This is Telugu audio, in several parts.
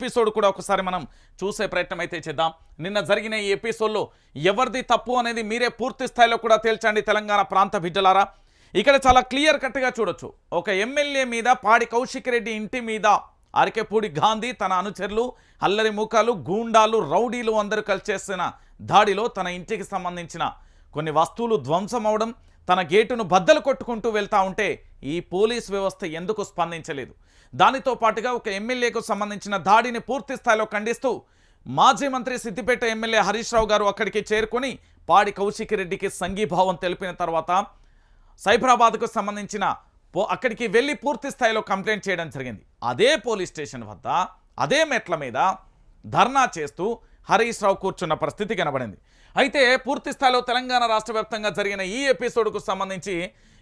ఎపిసోడ్ కూడా ఒకసారి మనం చూసే ప్రయత్నం అయితే చేద్దాం. నిన్న జరిగిన ఈ ఎపిసోడ్లో ఎవరిది తప్పు అనేది మీరే పూర్తి స్థాయిలో కూడా తేల్చండి తెలంగాణ ప్రాంత బిడ్డలారా. ఇక్కడ చాలా క్లియర్ కట్గా చూడొచ్చు. ఒక ఎమ్మెల్యే మీద పాడి కౌశిక్ రెడ్డి ఇంటి మీద అరకెపూడి గాంధీ తన అనుచరులు అల్లరి ముఖాలు గూండాలు రౌడీలు అందరూ కలిసి దాడిలో తన ఇంటికి సంబంధించిన కొన్ని వస్తువులు ధ్వంసం అవడం తన గేటును బద్దలు కొట్టుకుంటూ వెళ్తా ఉంటే ఈ పోలీస్ వ్యవస్థ ఎందుకు స్పందించలేదు? దానితో పాటుగా ఒక ఎమ్మెల్యేకు సంబంధించిన దాడిని పూర్తి స్థాయిలో ఖండిస్తూ మాజీ మంత్రి సిద్దిపేట ఎమ్మెల్యే హరీష్ రావు గారు అక్కడికి చేరుకొని పాడి కౌశిక్ రెడ్డికి సంఘీభావం తెలిపిన తర్వాత సైబరాబాద్కు సంబంధించిన పో అక్కడికి వెళ్ళి పూర్తి స్థాయిలో కంప్లైంట్ చేయడం జరిగింది. అదే పోలీస్ స్టేషన్ వద్ద అదే మెట్ల మీద ధర్నా చేస్తూ హరీష్ రావు కూర్చున్న పరిస్థితి కనబడింది. అయితే పూర్తి స్థాయిలో తెలంగాణ రాష్ట్ర వ్యాప్తంగా జరిగిన ఈ ఎపిసోడ్కు సంబంధించి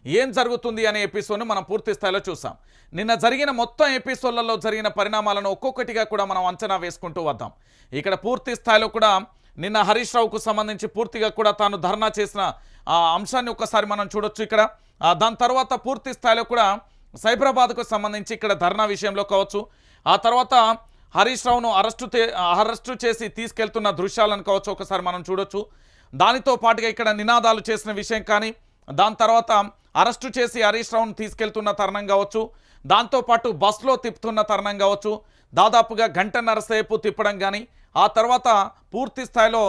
ఏం జరుగుతుంది అనే ఎపిసోడ్ను మనం పూర్తి స్థాయిలో చూసాం. నిన్న జరిగిన మొత్తం ఎపిసోడ్లలో జరిగిన పరిణామాలను ఒక్కొక్కటిగా కూడా మనం అంచనా వేసుకుంటూ వద్దాం. ఇక్కడ పూర్తి స్థాయిలో కూడా నిన్న హరీష్ రావుకు సంబంధించి పూర్తిగా కూడా తాను ధర్నా చేసిన ఆ అంశాన్ని ఒక్కసారి మనం చూడొచ్చు ఇక్కడ. దాని తర్వాత పూర్తి స్థాయిలో కూడా సైబరాబాద్కు సంబంధించి ఇక్కడ ధర్నా విషయంలో కావచ్చు. ఆ తర్వాత హరీష్ రావును అరెస్టు అరెస్టు చేసి తీసుకెళ్తున్న దృశ్యాలను కావచ్చు ఒకసారి మనం చూడొచ్చు. దానితో పాటుగా ఇక్కడ నినాదాలు చేసిన విషయం కానీ దాని తర్వాత అరెస్టు చేసి హరీష్ రావును తీసుకెళ్తున్న తరుణం కావచ్చు దాంతోపాటు బస్సులో తిప్పుతున్న తరుణం కావచ్చు దాదాపుగా గంటన్నర సేపు తిప్పడం కానీ ఆ తర్వాత పూర్తి స్థాయిలో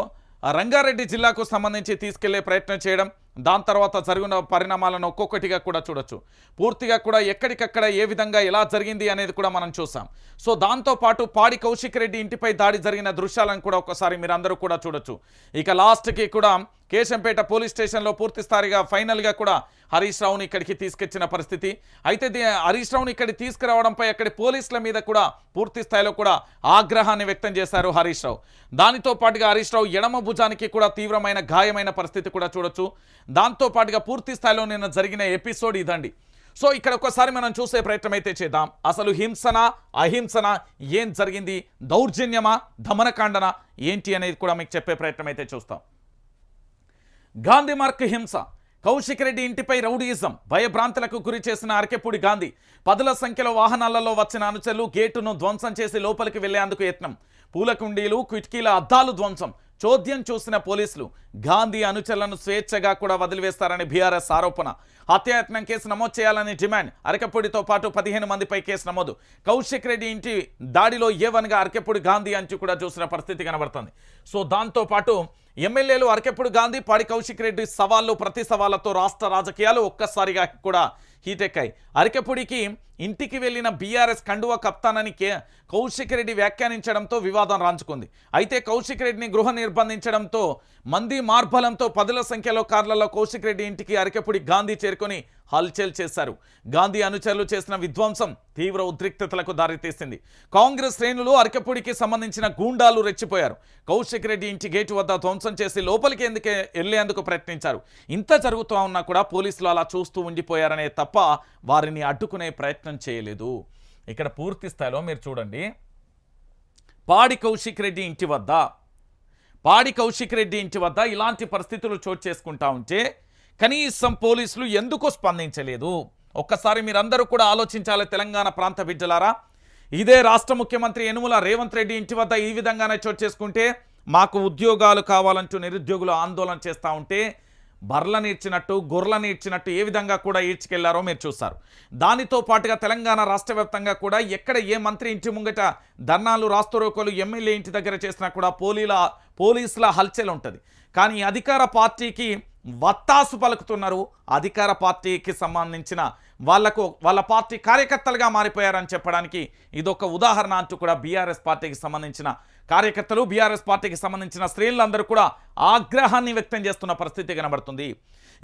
రంగారెడ్డి జిల్లాకు సంబంధించి తీసుకెళ్ళే ప్రయత్నం చేయడం దాని తర్వాత జరిగిన పరిణామాలను ఒక్కొక్కటిగా కూడా చూడొచ్చు. పూర్తిగా కూడా ఎక్కడికక్కడ ఏ విధంగా ఎలా జరిగింది అనేది కూడా మనం చూసాం. సో దాంతోపాటు పాడి కౌశిక్ రెడ్డి ఇంటిపై దాడి జరిగిన దృశ్యాలను కూడా ఒకసారి మీరందరూ కూడా చూడొచ్చు. ఇక లాస్ట్కి కూడా కేశంపేట పోలీస్ స్టేషన్లో పూర్తి స్థాయిగా ఫైనల్గా కూడా హరీష్ రావుని ఇక్కడికి తీసుకొచ్చిన పరిస్థితి. అయితే దీ- హరీష్ రావుని ఇక్కడికి తీసుకురావడంపై అక్కడి పోలీసుల మీద కూడా పూర్తి స్థాయిలో కూడా ఆగ్రహాన్ని వ్యక్తం చేశారు హరీష్ రావు. దానితో పాటుగా హరీష్ రావు ఎడమ భుజానికి కూడా తీవ్రమైన గాయమైన పరిస్థితి కూడా చూడొచ్చు. దాంతో పాటుగా పూర్తి స్థాయిలో నిన్న జరిగిన ఎపిసోడ్ ఇదండి. సో ఇక్కడ ఒకసారి మనం చూసే ప్రయత్నం అయితే చేద్దాం. అసలు హింసన అహింసన ఏం జరిగింది దౌర్జన్యమా దమనకాండన ఏంటి అనేది కూడా మీకు చెప్పే ప్రయత్నం అయితే చూస్తాం. గాంధీ మార్క్ హింస కౌశిక్ రెడ్డి ఇంటిపై రౌడీయిజం భయభ్రాంతులకు గురి చేసిన అరకెపూడి గాంధీ పదుల సంఖ్యలో వాహనాలలో వచ్చిన అనుచరులు గేటును ధ్వంసం చేసి లోపలికి వెళ్ళేందుకు యత్నం. పూల కుండీలు కిటికీల అద్దాలు ధ్వంసం చోద్యం చూసిన పోలీసులు గాంధీ అనుచరులను స్వేచ్ఛగా కూడా వదిలివేస్తారని బీఆర్ఎస్ ఆరోపణ. హత్యాయత్నం కేసు నమోదు చేయాలని డిమాండ్. అరకపూడితో పాటు పదిహేను మందిపై కేసు నమోదు. కౌశిక్ రెడ్డి ఇంటి దాడిలో ఏవన్గా అరకెప్పుడు గాంధీ అంచు కూడా చూసిన పరిస్థితి కనబడుతుంది. సో దాంతో పాటు ఎమ్మెల్యేలు అరకెప్పుడు గాంధీ పాడి కౌశిక్ రెడ్డి సవాళ్ళు ప్రతి సవాళ్ళతో రాష్ట్ర రాజకీయాలు ఒక్కసారిగా కూడా హీటెక్కాయి అరకెపూడికి ఇంటికి వెళ్ళిన బీఆర్ఎస్ కండువా కప్తానని కే కౌశిక్ రెడ్డి వ్యాఖ్యానించడంతో వివాదం రాంచుకుంది. అయితే కౌశిక్ రెడ్డిని గృహ నిర్బంధించడంతో మంది మార్బలంతో పదుల సంఖ్యలో కార్లలో కౌశిక్ రెడ్డి ఇంటికి అరకెపూడి గాంధీ చేరుకొని హల్చల్ చేశారు. గాంధీ అనుచరులు చేసిన విధ్వంసం తీవ్ర ఉద్రిక్తతలకు దారితీసింది. కాంగ్రెస్ శ్రేణులు అరకపూడికి సంబంధించిన గూండాలు రెచ్చిపోయారు. కౌశిక్ రెడ్డి ఇంటి గేటు వద్ద ధ్వంసం చేసి లోపలికి ఎందుకే వెళ్ళేందుకు ప్రయత్నించారు? ఇంత జరుగుతూ ఉన్నా కూడా పోలీసులు అలా చూస్తూ ఉండిపోయారనే తప్ప వారిని అడ్డుకునే ప్రయత్నం చేయలేదు. ఇక్కడ పూర్తి స్థాయిలో మీరు చూడండి. పాడి కౌశిక్ రెడ్డి ఇంటి వద్ద పాడి కౌశిక్ రెడ్డి ఇంటి వద్ద ఇలాంటి పరిస్థితులు చోటు చేసుకుంటా ఉంటే కనీసం పోలీసులు ఎందుకు స్పందించలేదు. ఒక్కసారి మీరందరూ కూడా ఆలోచించాలి తెలంగాణ ప్రాంత బిడ్డలారా. ఇదే రాష్ట్ర ముఖ్యమంత్రి యనుమల రేవంత్ రెడ్డి ఇంటి వద్ద ఈ విధంగానే చోటు చేసుకుంటే మాకు ఉద్యోగాలు కావాలంటూ నిరుద్యోగులు ఆందోళన చేస్తూ ఉంటే బర్లను ఈడ్చినట్టు గొర్రెలను ఈడ్చినట్టు ఏ విధంగా కూడా ఈడ్చుకెళ్ళారో మీరు చూస్తారు దానితో పాటుగా తెలంగాణ రాష్ట్ర వ్యాప్తంగా కూడా ఎక్కడ ఏ మంత్రి ఇంటి ముంగట ధర్నాలు రాస్తరోకోలు ఎమ్మెల్యే ఇంటి దగ్గర చేసినా కూడా పోలీల పోలీసుల హల్చల్ ఉంటుంది. కానీ అధికార పార్టీకి వత్తాసు పలుకుతున్నారు. అధికార పార్టీకి సంబంధించిన వాళ్ళకు వాళ్ళ పార్టీ కార్యకర్తలుగా మారిపోయారని చెప్పడానికి ఇదొక ఉదాహరణ అంటూ కూడా బీఆర్ఎస్ పార్టీకి సంబంధించిన కార్యకర్తలు బీఆర్ఎస్ పార్టీకి సంబంధించిన స్త్రీలందరూ కూడా ఆగ్రహాన్ని వ్యక్తం చేస్తున్న పరిస్థితి కనబడుతుంది.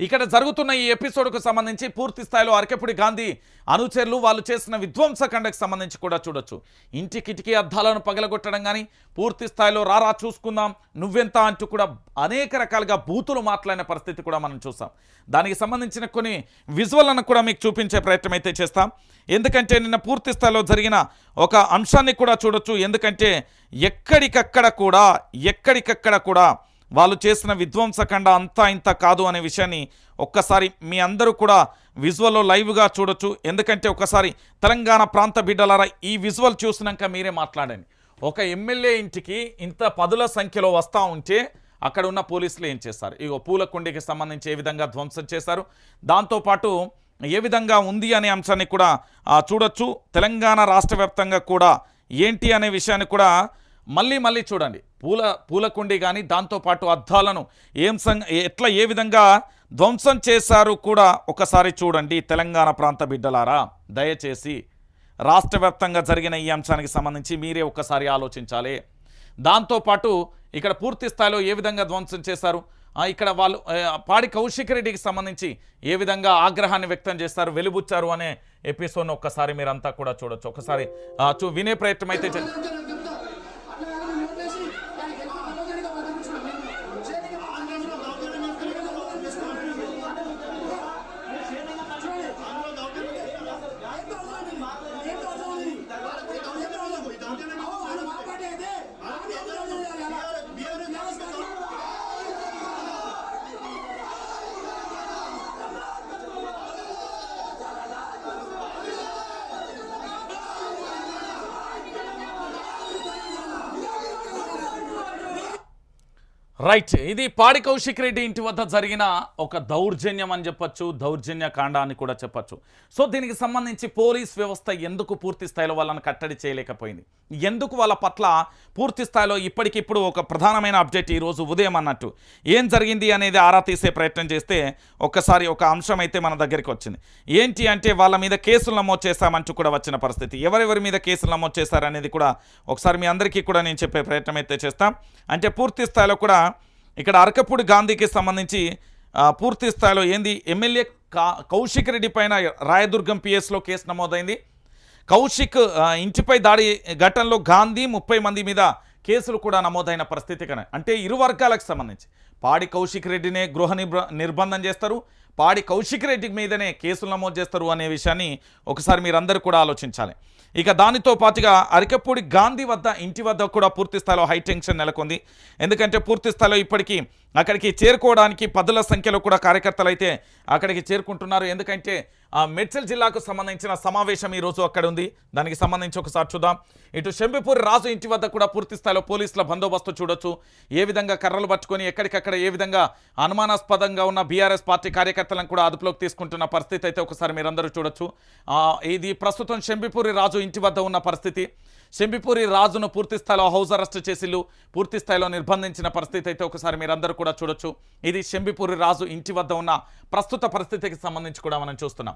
ఇక్కడ జరుగుతున్న ఈ ఎపిసోడ్కు సంబంధించి పూర్తి స్థాయిలో అరకెపుడి గాంధీ అనుచరులు వాళ్ళు చేసిన విధ్వంసకండకు సంబంధించి కూడా చూడొచ్చు. ఇంటి కిటికీ అద్దాలను పగలగొట్టడం కానీ పూర్తి స్థాయిలో రారా చూసుకుందాం నువ్వెంత అంటూ కూడా అనేక రకాలుగా బూతులు మాట్లాడిన పరిస్థితి కూడా మనం చూసాం. దానికి సంబంధించిన కొన్ని విజువల్లను కూడా మీకు చూపించే ప్రయత్నం అయితే చేస్తాం. ఎందుకంటే నిన్న పూర్తి స్థాయిలో జరిగిన ఒక అంశాన్ని కూడా చూడొచ్చు. ఎందుకంటే ఎక్కడికక్కడ కూడా ఎక్కడికక్కడ కూడా వాళ్ళు చేసిన విధ్వంసకండ అంతా ఇంత కాదు అనే విషయాన్ని ఒక్కసారి మీ అందరూ కూడా విజువల్లో లైవ్గా చూడొచ్చు. ఎందుకంటే ఒకసారి తెలంగాణ ప్రాంత బిడ్డలారా ఈ విజువల్ చూసినాక మీరే మాట్లాడండి. ఒక ఎమ్మెల్యే ఇంటికి ఇంత పదుల సంఖ్యలో వస్తూ ఉంటే అక్కడ ఉన్న పోలీసులు ఏం చేస్తారు? ఇగో పూలకుండికి సంబంధించి ఏ విధంగా ధ్వంసం చేశారు? దాంతోపాటు ఏ విధంగా ఉంది అనే అంశాన్ని కూడా చూడొచ్చు. తెలంగాణ రాష్ట్ర కూడా ఏంటి అనే విషయాన్ని కూడా మళ్ళీ మళ్ళీ చూడండి. పూల పూలకుండి కానీ దాంతోపాటు అద్దాలను ఏం సంగ ఎట్లా ఏ విధంగా ధ్వంసం చేశారు కూడా ఒకసారి చూడండి తెలంగాణ ప్రాంత బిడ్డలారా. దయచేసి రాష్ట్ర జరిగిన ఈ అంశానికి సంబంధించి మీరే ఒక్కసారి ఆలోచించాలి. దాంతోపాటు ఇక్కడ పూర్తి స్థాయిలో ఏ విధంగా ధ్వంసం చేశారు? ఇక్కడ వాళ్ళు పాడి కౌశిక్ రెడ్డికి సంబంధించి ఏ విధంగా ఆగ్రహాన్ని వ్యక్తం చేస్తారు వెలుబుచ్చారు అనే ఎపిసోడ్ను ఒక్కసారి మీరంతా కూడా చూడొచ్చు. ఒకసారి చూ వినే ప్రయత్నం అయితే రైట్. ఇది పాడి కౌశిక్ రెడ్డి ఇంటి వద్ద జరిగిన ఒక దౌర్జన్యం అని చెప్పొచ్చు దౌర్జన్య కాండ అని కూడా చెప్పొచ్చు. సో దీనికి సంబంధించి పోలీస్ వ్యవస్థ ఎందుకు పూర్తి స్థాయిలో వాళ్ళని కట్టడి చేయలేకపోయింది? ఎందుకు వాళ్ళ పట్ల పూర్తి స్థాయిలో ఇప్పటికిప్పుడు ఒక ప్రధానమైన అప్డేట్ ఈరోజు ఉదయం అన్నట్టు? ఏం జరిగింది అనేది ఆరా తీసే ప్రయత్నం చేస్తే ఒక్కసారి ఒక అంశం అయితే మన దగ్గరికి వచ్చింది. ఏంటి అంటే వాళ్ళ మీద కేసులు నమోదు చేశామంటూ కూడా వచ్చిన పరిస్థితి. ఎవరెవరి మీద కేసులు నమోదు చేశారనేది కూడా ఒకసారి మీ అందరికీ కూడా నేను చెప్పే ప్రయత్నం అయితే చేస్తాం. అంటే పూర్తి స్థాయిలో కూడా ఇక్కడ అరకపూడి గాంధీకి సంబంధించి పూర్తి స్థాయిలో ఏంది? ఎమ్మెల్యే కౌశిక్ రెడ్డి పైన రాయదుర్గం పిఎస్లో కేసు నమోదైంది. కౌశిక్ ఇంటిపై దాడి ఘటనలో గాంధీ ముప్పై మంది మీద కేసులు కూడా నమోదైన పరిస్థితి కన అంటే ఇరు వర్గాలకు సంబంధించి. పాడి కౌశిక్ రెడ్డినే గృహ నిర్బంధం చేస్తారు. పాడి కౌశిక్ రెడ్డి మీదనే కేసులు నమోదు చేస్తారు అనే విషయాన్ని ఒకసారి మీరందరూ కూడా ఆలోచించాలి. ఇక దానితో పాటుగా అరికపూడి గాంధీ వద్ద ఇంటి వద్ద కూడా పూర్తి స్థాయిలో హై టెన్షన్ నెలకొంది. ఎందుకంటే పూర్తి స్థాయిలో ఇప్పటికీ అక్కడికి చేరుకోవడానికి పదుల సంఖ్యలో కూడా కార్యకర్తలు అయితే అక్కడికి చేరుకుంటున్నారు. ఎందుకంటే మెడ్చల్ జిల్లాకు సంబంధించిన సమావేశం ఈరోజు అక్కడ ఉంది. దానికి సంబంధించి ఒకసారి చూద్దాం. ఇటు శంబిపూరి రాజు ఇంటి వద్ద కూడా పూర్తి స్థాయిలో పోలీసుల బందోబస్తు చూడొచ్చు. ఏ విధంగా కర్రలు పట్టుకొని ఎక్కడికక్కడ ఏ విధంగా అనుమానాస్పదంగా ఉన్న బీఆర్ఎస్ పార్టీ కార్యకర్తలను కూడా అదుపులోకి తీసుకుంటున్న పరిస్థితి అయితే ఒకసారి మీరందరూ చూడొచ్చు. ఇది ప్రస్తుతం శంభిపూరి రాజు ఇంటి వద్ద ఉన్న పరిస్థితి. శంభిపూరి రాజును పూర్తి స్థాయిలో హౌస్ అరెస్ట్ చేసిలు పూర్తి స్థాయిలో నిర్బంధించిన పరిస్థితి అయితే ఒకసారి మీరందరూ కూడా చూడొచ్చు. ఇది శంభిపూరి రాజు ఇంటి వద్ద ఉన్న ప్రస్తుత పరిస్థితికి సంబంధించి కూడా మనం చూస్తున్నాం.